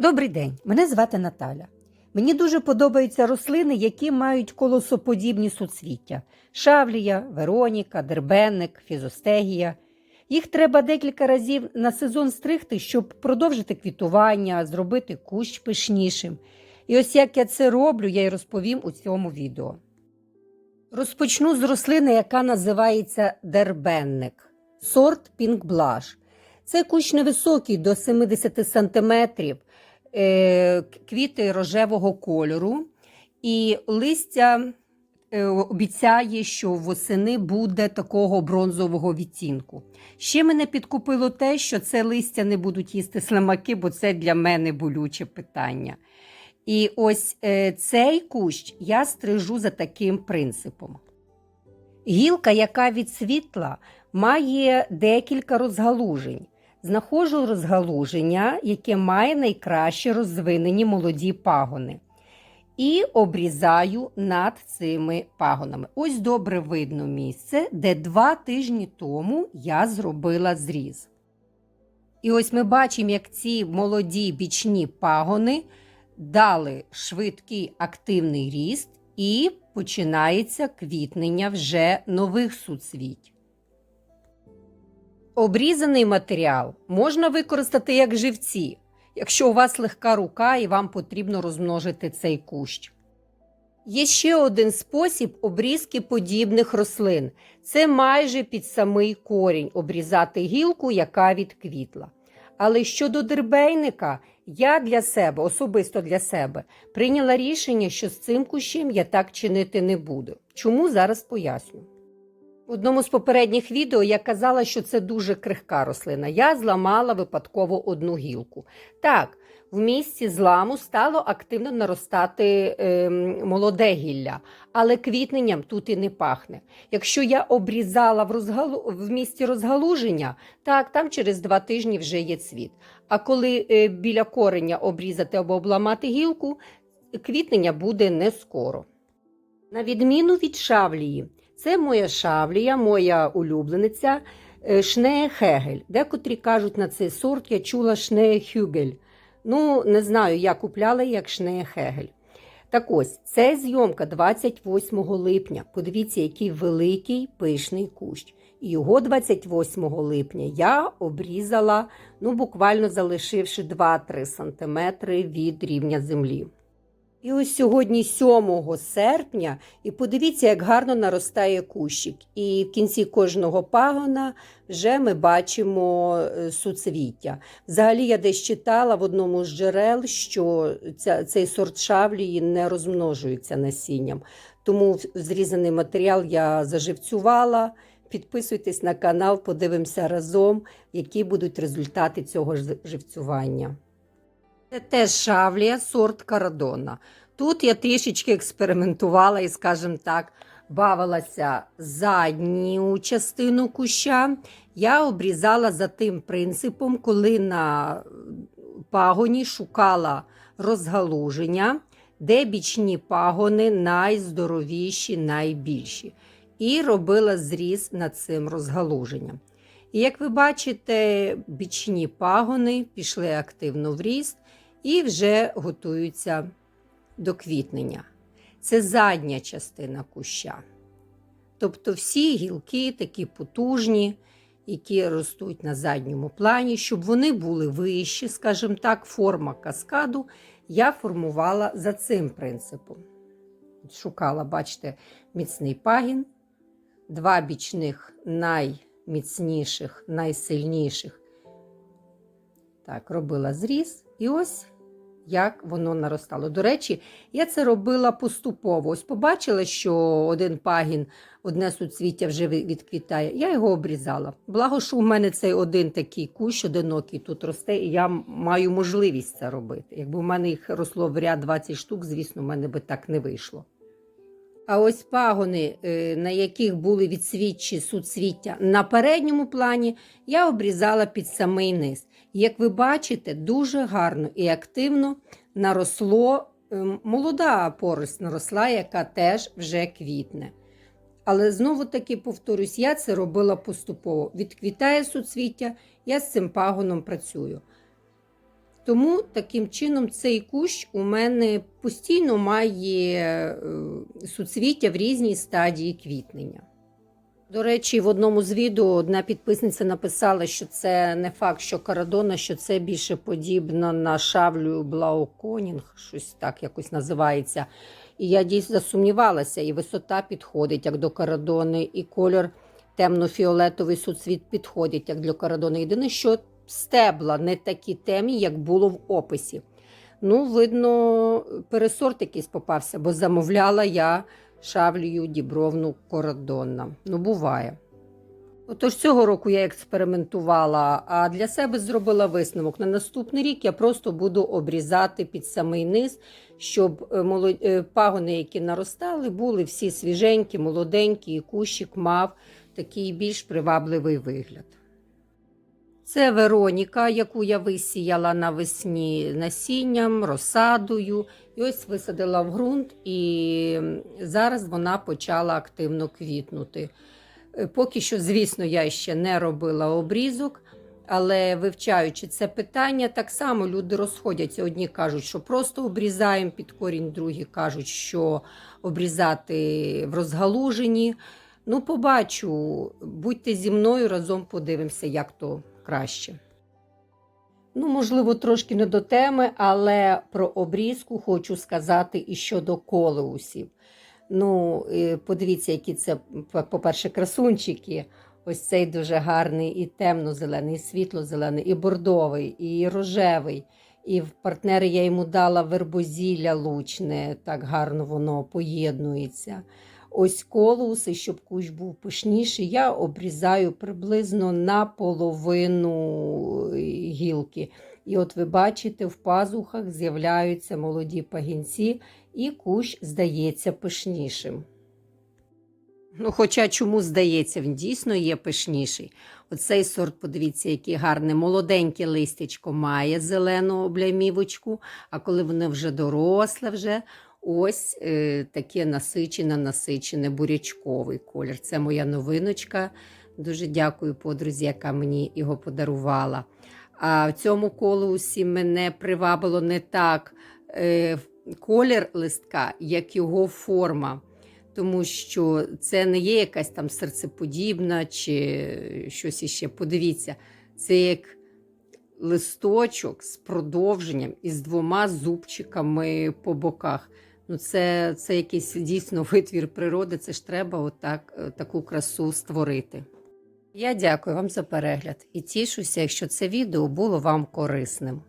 Добрий день, мене звати Наталя. Мені дуже подобаються рослини, які мають колосоподібні суцвіття: шавлія, вероніка, дербенник, фізостегія. Їх треба декілька разів на сезон стригти, щоб продовжити квітування, зробити кущ пишнішим. І ось як я це роблю, я й розповім у цьому відео. Розпочну з рослини, яка називається дербенник, сорт Blush. Це кущ невисокий до 70 сантиметрів, е, квіти рожевого кольору, і листя е, обіцяє, що восени буде такого бронзового відтінку. Ще мене підкупило те, що це листя не будуть їсти слимаки, бо це для мене болюче питання. І ось е, цей кущ я стрижу за таким принципом. Гілка, яка від світла, має декілька розгалужень. Знаходжу розгалуження, яке має найкраще розвинені молоді пагони. І обрізаю над цими пагонами. Ось добре видно місце, де два тижні тому я зробила зріз. І ось ми бачимо, як ці молоді бічні пагони дали швидкий активний ріст і починається квітнення вже нових суцвіть. Обрізаний матеріал можна використати як живці, якщо у вас легка рука і вам потрібно розмножити цей кущ. Є ще один спосіб обрізки подібних рослин це майже під самий корінь обрізати гілку, яка відквітла. Але щодо дербейника, я для себе, особисто для себе, прийняла рішення, що з цим кущем я так чинити не буду. Чому зараз поясню. В одному з попередніх відео я казала, що це дуже крихка рослина. Я зламала випадково одну гілку. Так, в місці зламу стало активно наростати е, молоде гілля, але квітненням тут і не пахне. Якщо я обрізала в, розгалу... в місці розгалуження, так, там через два тижні вже є цвіт. А коли е, біля кореня обрізати або обламати гілку, квітнення буде не скоро. На відміну від шавлії, це моя шавлія, моя улюблениця е, Шнеє Хегель. Декотрі кажуть на цей сорт, я чула Шнеє Хюгель. Ну, не знаю, я купляла як Шнеє Хегель. Так ось, це зйомка 28 липня. Подивіться, який великий пишний кущ. І його 28 липня я обрізала, ну, буквально залишивши 2-3 см від рівня землі. І ось сьогодні, 7 серпня, і подивіться, як гарно наростає кущик. І в кінці кожного пагона вже ми бачимо е, суцвіття. Взагалі, я десь читала в одному з джерел, що ця, цей сорт шавлії не розмножується насінням. Тому зрізаний матеріал я заживцювала. Підписуйтесь на канал, подивимося разом, які будуть результати цього живцювання. Це теж шавлія, сорт карадона. Тут я трішечки експериментувала і, скажімо так, бавилася задню частину куща. Я обрізала за тим принципом, коли на пагоні шукала розгалуження, де бічні пагони найздоровіші, найбільші. І робила зріз над цим розгалуженням. І як ви бачите, бічні пагони пішли активно в ріст і вже готуються до квітнення. Це задня частина куща. Тобто всі гілки такі потужні, які ростуть на задньому плані, щоб вони були вищі, скажімо так, форма каскаду я формувала за цим принципом. Шукала, бачите, міцний пагін, два бічних найміцніших, найсильніших. Так, робила зріз. І ось як воно наростало. До речі, я це робила поступово. Ось побачила, що один пагін, одне суцвіття вже відквітає. Я його обрізала. Благо, що у мене цей один такий кущ, одинокий тут росте, і я маю можливість це робити. Якби у мене їх росло в ряд 20 штук, звісно, у мене би так не вийшло. А ось пагони, е, на яких були відсвітчі суцвіття на передньому плані, я обрізала під самий низ. Як ви бачите, дуже гарно і активно наросло ем, молода порость наросла, яка теж вже квітне. Але знову таки повторюсь, я це робила поступово. Відквітає суцвіття, я з цим пагоном працюю. Тому таким чином цей кущ у мене постійно має е, суцвіття в різній стадії квітнення. До речі, в одному з відео одна підписниця написала, що це не факт, що карадона, що це більше подібно на шавлю Блауконінг, щось так якось називається. І я дійсно засумнівалася, і висота підходить як до карадони, і колір темно-фіолетовий суцвіт підходить як для карадони. Єдине, що стебла не такі темні, як було в описі. Ну, видно, пересорт якийсь попався, бо замовляла я шавлію дібровну корадонна. Ну, буває. Отож, цього року я експериментувала, а для себе зробила висновок. На наступний рік я просто буду обрізати під самий низ, щоб е, е, пагони, які наростали, були всі свіженькі, молоденькі, і кущик мав такий більш привабливий вигляд. Це Вероніка, яку я висіяла навесні насінням, розсадою. І ось висадила в ґрунт, і зараз вона почала активно квітнути. Е, Поки що, звісно, я ще не робила обрізок, але вивчаючи це питання, так само люди розходяться. Одні кажуть, що просто обрізаємо під корінь, другі кажуть, що обрізати в розгалуженні. Ну, побачу, будьте зі мною, разом подивимося, як то краще. Ну, можливо, трошки не до теми, але про обрізку хочу сказати і щодо колеусів. Ну, подивіться, які це, по-перше, красунчики. Ось цей дуже гарний і темно-зелений, і світло-зелений, і бордовий, і рожевий. І в партнери я йому дала вербозілля лучне, так гарно воно поєднується. Ось колуси, щоб кущ був пишніший, я обрізаю приблизно на половину гілки. І от ви бачите, в пазухах з'являються молоді пагінці, і кущ здається пишнішим. Ну, хоча чому здається, він дійсно є пишніший. Оцей сорт, подивіться, який гарний, молоденьке листячко має зелену облямівочку, а коли воно вже доросле, вже ось е, таке насичене, насичене бурячковий колір. Це моя новиночка. Дуже дякую подрузі, яка мені його подарувала. А в цьому колеусі мене привабило не так е, колір листка, як його форма. Тому що це не є якась там серцеподібна чи щось іще. Подивіться, це як листочок з продовженням і з двома зубчиками по боках. Ну, це, це якийсь дійсно витвір природи. Це ж треба отак, е, таку красу створити. Я дякую вам за перегляд і тішуся, якщо це відео було вам корисним.